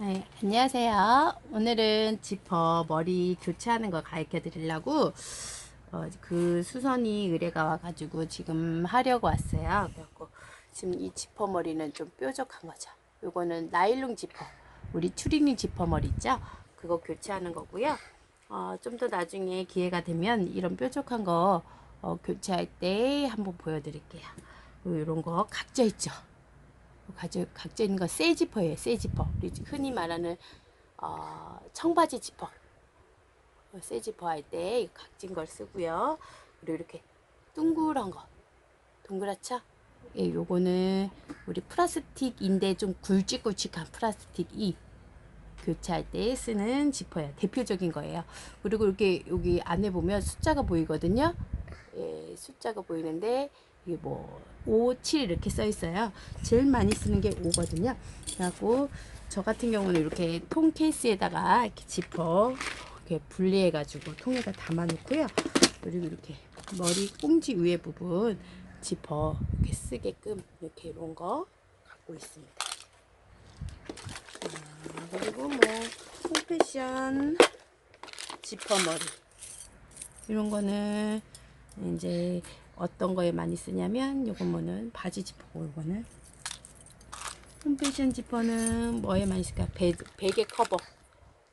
네, 안녕하세요. 오늘은 지퍼 머리 교체하는 거 가르쳐 드리려고 어, 그 수선이 의뢰가 와가지고 지금 하려고 왔어요. 그래갖고 지금 이 지퍼 머리는 좀 뾰족한 거죠. 요거는 나일론 지퍼, 우리 추리닝 지퍼 머리 있죠? 그거 교체하는 거고요. 어, 좀 더 나중에 기회가 되면 이런 뾰족한 거 어, 교체할 때 한번 보여드릴게요. 이런 거 각져 있죠? 가져, 각져 있는 거새 지퍼예요. 새 지퍼. 우리 흔히 말하는 어, 청바지 지퍼. 어, 새 지퍼 할 때 각진 걸 쓰고요. 그리고 이렇게 둥그런 거. 동그랗죠? 예, 요거는 우리 플라스틱인데 좀 굵직굵직한 플라스틱 이 교체할 때 쓰는 지퍼예요. 대표적인 거예요. 그리고 이렇게 여기 안에 보면 숫자가 보이거든요. 예, 숫자가 보이는데 이게 뭐 5, 7 이렇게 써 있어요. 제일 많이 쓰는 게 5거든요. 그래갖고 저 같은 경우는 이렇게 통 케이스에다가 이렇게 지퍼 이렇게 분리해 가지고 통에다 담아 놓고요. 그리고 이렇게 머리 꽁지 위에 부분 지퍼 이렇게 쓰게끔 이렇게 이런 거 갖고 있습니다. 아, 그리고 뭐 홈패션 지퍼 머리 이런 거는 이제 어떤 거에 많이 쓰냐면 요건 뭐는 바지 지퍼고 요거는. 홈패션 지퍼는 뭐에 많이 쓸까 배, 베개 커버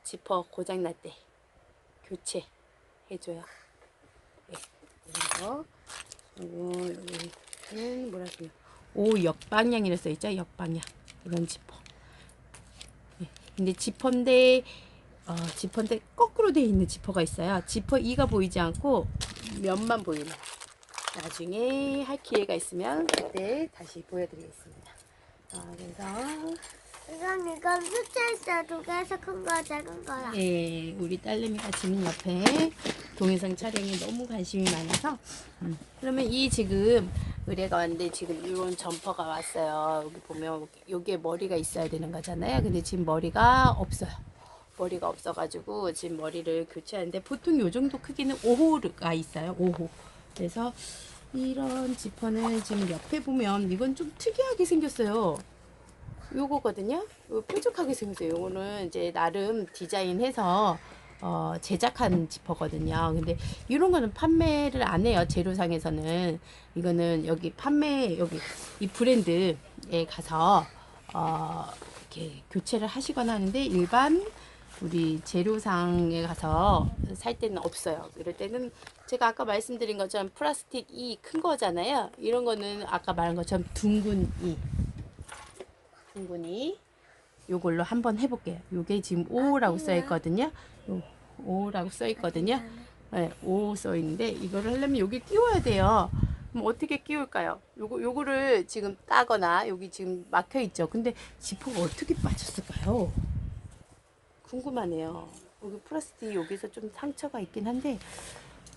지퍼 고장 날 때 교체 해줘요. 네, 이런 거 그리고 여기는 뭐라 그래요? 오 역방향이라 써있죠? 역방향. 이런 지퍼. 네, 근데 지퍼인데 어, 지퍼인데 거꾸로 되어 있는 지퍼가 있어요. 지퍼 이가 보이지 않고 면만 보이는 나중에 할 기회가 있으면 그때 다시 보여드리겠습니다. 아, 그래서 이건 이건 숫자 있어 두 개에서 큰 거 작은 거야. 예, 우리 딸내미가 지금 옆에 동영상 촬영에 너무 관심이 많아서 음, 그러면 이 지금 의뢰가 왔는데 지금 이런 점퍼가 왔어요. 여기 보면 여기에 머리가 있어야 되는 거잖아요. 근데 지금 머리가 없어요. 머리가 없어가지고 지금 머리를 교체하는데 보통 요 정도 크기는 5호가 있어요. 5호. 그래서 이런 지퍼는 지금 옆에 보면 이건 좀 특이하게 생겼어요. 요거거든요. 요 뾰족하게 생겼어요. 요거는 이제 나름 디자인해서 어, 제작한 지퍼거든요. 근데 이런 거는 판매를 안 해요. 재료상에서는 이거는 여기 판매 여기 이 브랜드에 가서 어, 이렇게 교체를 하시거나 하는데 일반 우리 재료상에 가서 살 때는 없어요. 이럴 때는 제가 아까 말씀드린 것처럼 플라스틱 이 큰 거잖아요. 이런 거는 아까 말한 것처럼 둥근 이 둥근 이 요걸로 한번 해볼게요. 요게 지금 5라고 써 있거든요. 요 5라고 써 있거든요. 네, 5써 있는데 이거를 하려면 여기 끼워야 돼요. 그럼 어떻게 끼울까요? 요거 요거를 지금 따거나 여기 지금 막혀 있죠. 근데 지퍼가 어떻게 빠졌을까요? 궁금하네요. 여기 플라스틱 여기서 좀 상처가 있긴 한데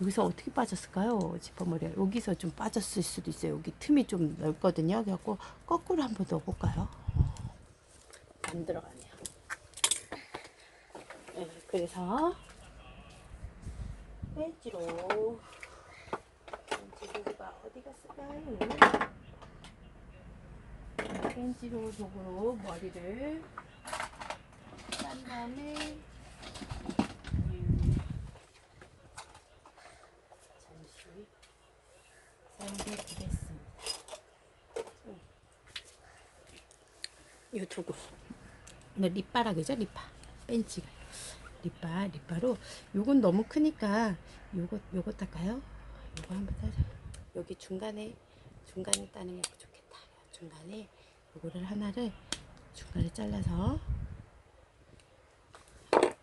여기서 어떻게 빠졌을까요? 지퍼머리가 여기서 좀 빠졌을 수도 있어요. 여기 틈이 좀 넓거든요. 그래갖고 거꾸로 한번 넣어볼까요? 어, 안 들어가네요. 네, 그래서 벤치로 벤치로가 어디 갔을까요? 벤치로 쪽으로 머리를 딴 다음에 음, 잠시 잠겨보겠습니다. 이 두고. 이거 립바락이죠 립바. 벤치가. 립바 립바로. 요건 너무 크니까 요거 요거 딸까요? 요거 한번 따자. 여기 중간에 중간에 따는 게 좋겠다. 중간에 요거를 하나를 중간에 잘라서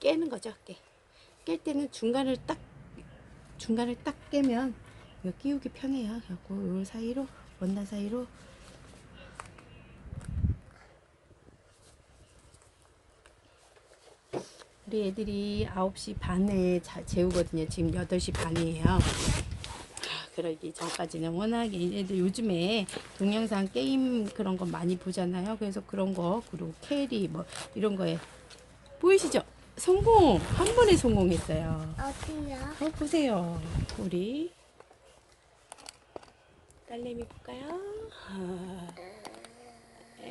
깨는 거죠. 깨. 깰 때는 중간을 딱 중간을 딱 깨면 이거 끼우기 편해요. 그래갖고 요 사이로 원단 사이로 우리 애들이 9시 반에 자, 재우거든요. 지금 8시 반이에요. 아, 그러기 전까지는 워낙에 애들 요즘에 동영상 게임 그런 거 많이 보잖아요. 그래서 그런 거 그리고 캐리 뭐 이런 거에 보이시죠? 성공! 한 번에 성공했어요. 어디야? 어, 보세요. 우리 딸내미 볼까요? 아,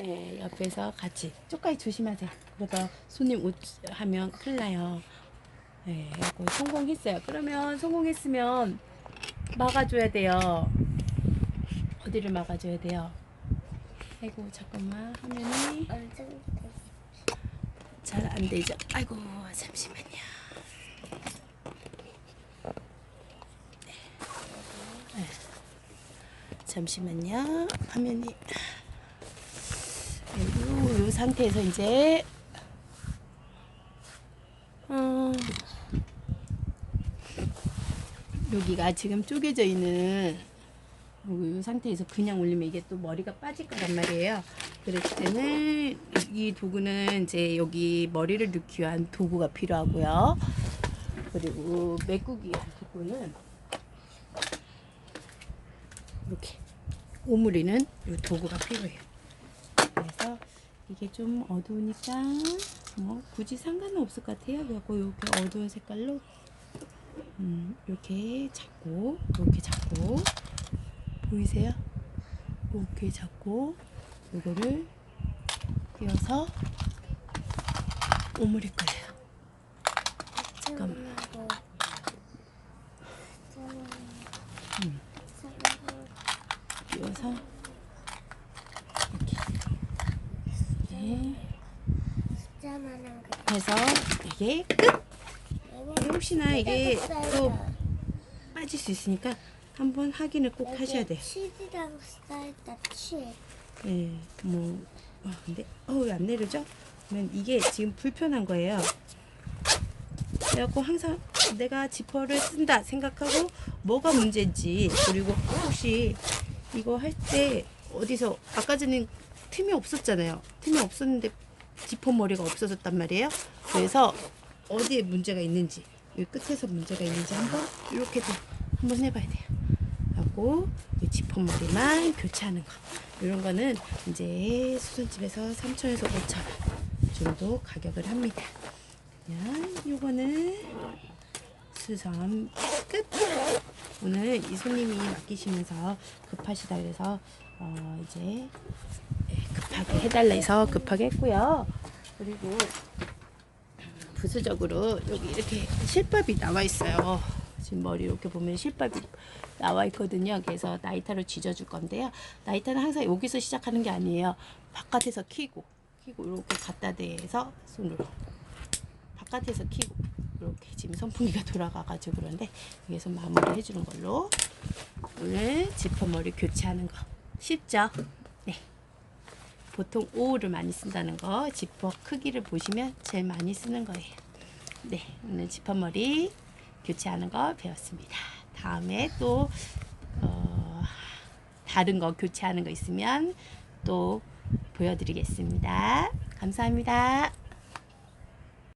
예, 옆에서 같이 쪽가이 조심하세요. 그러다 손님 옷 하면 큰일 나요. 예, 그래갖고 성공했어요. 그러면 성공했으면 막아줘야 돼요. 어디를 막아줘야 돼요? 아이고 잠깐만 화면이 잘 안 되죠. 아이고 잠시만요. 네. 잠시만요. 화면이 요, 요 상태에서 이제 어, 여기가 지금 쪼개져 있는 이 상태에서 그냥 올리면 이게 또 머리가 빠질 거란 말이에요. 그렇기 때문에 이 도구는 이제 여기 머리를 넣기 위한 도구가 필요하고요. 그리고 메꾸기 위한 도구는 이렇게 오므리는 이 도구가 필요해요. 그래서 이게 좀 어두우니까 뭐 굳이 상관은 없을 것 같아요. 그래갖고 이렇게 어두운 색깔로 음, 이렇게 잡고 이렇게 잡고 보이세요? 이렇게 잡고 이거를 띄어서 오므릴 거예요. 잠깐만. 음. 띄어서 이렇게 네. 해서 이게 끝. 혹시나 이게 또 빠질 수 있으니까 한번 확인을 꼭 하셔야 돼요. 치즈랑 써있다 치. 예, 뭐, 와, 근데, 어, 왜안 내려져? 그러면 이게 지금 불편한 거예요. 그래갖고 항상 내가 지퍼를 쓴다 생각하고 뭐가 문제인지, 그리고 혹시 이거 할 때 어디서, 아까 전에 틈이 없었잖아요. 틈이 없었는데 지퍼 머리가 없어졌단 말이에요. 그래서 어디에 문제가 있는지, 이 끝에서 문제가 있는지 한번 이렇게도 한번 해봐야 돼요. 하고 이 지퍼머리만 교체하는 거 이런 거는 이제 수선집에서 3천에서 5천 원 정도 가격을 합니다. 요거는 수선 끝. 오늘 이 손님이 맡기시면서 급하시다 그래서 어 이제 예, 급하게 해달라 해서 급하게 했고요. 그리고 부수적으로 여기 이렇게 실밥이 나와 있어요. 지금 머리 이렇게 보면 실밥이 나와 있거든요. 그래서 나이타로 쥐져줄 건데요. 나이타는 항상 여기서 시작하는 게 아니에요. 바깥에서 키고, 키고 이렇게 갖다 대서 손으로 바깥에서 키고 이렇게 지금 선풍기가 돌아가가지고 그런데 여기서 마무리 해주는 걸로 오늘 지퍼머리 교체하는 거 쉽죠? 네. 보통 5호를 많이 쓴다는 거 지퍼 크기를 보시면 제일 많이 쓰는 거예요. 네, 오늘 지퍼머리 교체하는 거 배웠습니다. 다음에 또 어, 다른 거 교체하는 거 있으면 또 보여드리겠습니다. 감사합니다.